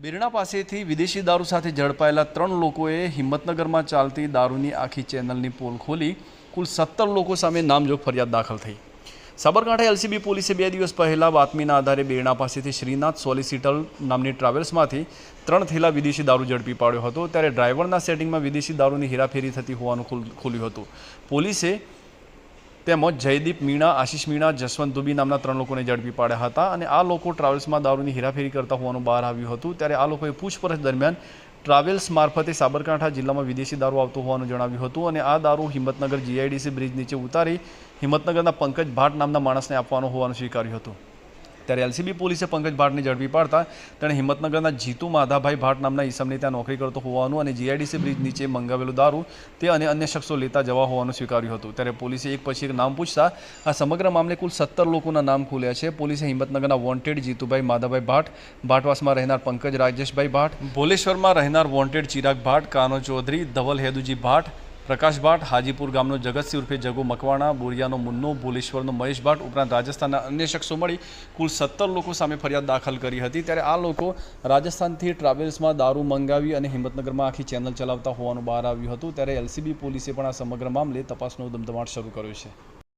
બિરણા પાસેથી વિદેશી દારૂ સાથે ઝડપાયેલા ત્રણ લોકોએ હિંમતનગરમાં ચાલતી દારૂની આખી ચેનલની પોલ ખોલી કુલ સત્તર લોકો સામે નામજોગ ફરિયાદ દાખલ થઈ. સાબરકાંઠા એલસીબી પોલીસે બે દિવસ પહેલા બાતમીના આધારે બેરણા પાસેથી શ્રીનાથ સોલિસિટર નામની ટ્રાવેલ્સમાંથી ત્રણ થેલા વિદેશી દારૂ ઝડપી પાડ્યો હતો. ત્યારે ડ્રાઈવરના સેટિંગમાં વિદેશી દારૂની હેરાફેરી થતી હોવાનું ખુલ- ખુલ્યું હતું. પોલીસે તેમજ જયદીપ મીણા, આશીષ મીણા, જસવંત દુબી નામના ત્રણ લોકોને ઝડપી પાડ્યા હતા અને આ લોકો ટ્રાવેલ્સમાં દારૂની હેરાફેરી કરતા હોવાનું બહાર આવ્યું હતું. ત્યારે આ લોકોએ પૂછપરછ દરમિયાન ટ્રાવેલ્સ મારફતે સાબરકાંઠા જિલ્લામાં વિદેશી દારૂ આવતો હોવાનું જણાવ્યું હતું અને આ દારૂ હિંમતનગર જીઆઈડીસી બ્રિજ નીચે ઉતારી હિંમતનગરના પંકજ ભાટ નામના માણસને આપવાનો હોવાનું સ્વીકાર્યું હતું. ત્યારે એલસીબી પોલીસે પંકજ ભાટને ઝડપી પાડતા તેણે હિંમતનગરના જીતુ માધાભાઈ ભાટ નામના ઈસમને ત્યાં નોકરી કરતો હોવાનું અને જીઆઈડીસી બ્રિજ નીચે મંગાવેલું દારૂ તે અને અન્ય શખ્સો લેતા જવા હોવાનું સ્વીકાર્યું હતું. ત્યારે પોલીસે એક પછી એક નામ પૂછતા આ સમગ્ર મામલે કુલ સત્તર લોકોના નામ ખુલ્યા છે. પોલીસે હિંમતનગરના વોન્ટેડ જીતુભાઈ માધાભાઈ ભાટ, ભાટવાસમાં રહેનાર પંકજ રાજેશભાઈ ભાટ, ભોલેશ્વરમાં રહેનાર વોન્ટેડ ચિરાગ ભાટ, કાનો ચૌધરી, ધવલ હેદુજી ભાટ પ્રકાશ ભાટ, હાજીપુર ગામનો જગતસિંહ ઉર્ફે જગુ મકવાણા, બોરિયાનો મુન્નો, ભુલેશ્વરનો મહેશ ભાટ ઉપરાંત રાજસ્થાનના અન્ય શખ્સો મળી કુલ સત્તર લોકો સામે ફરિયાદ દાખલ કરી હતી. ત્યારે આ લોકો રાજસ્થાનથી ટ્રાવેલ્સમાં દારૂ મંગાવી અને હિંમતનગરમાં આખી ચેનલ ચલાવતા હોવાનું બહાર આવ્યું હતું. ત્યારે એલસીબી પોલીસે પણ આ સમગ્ર મામલે તપાસનો ધમધમાટ શરૂ કર્યો છે.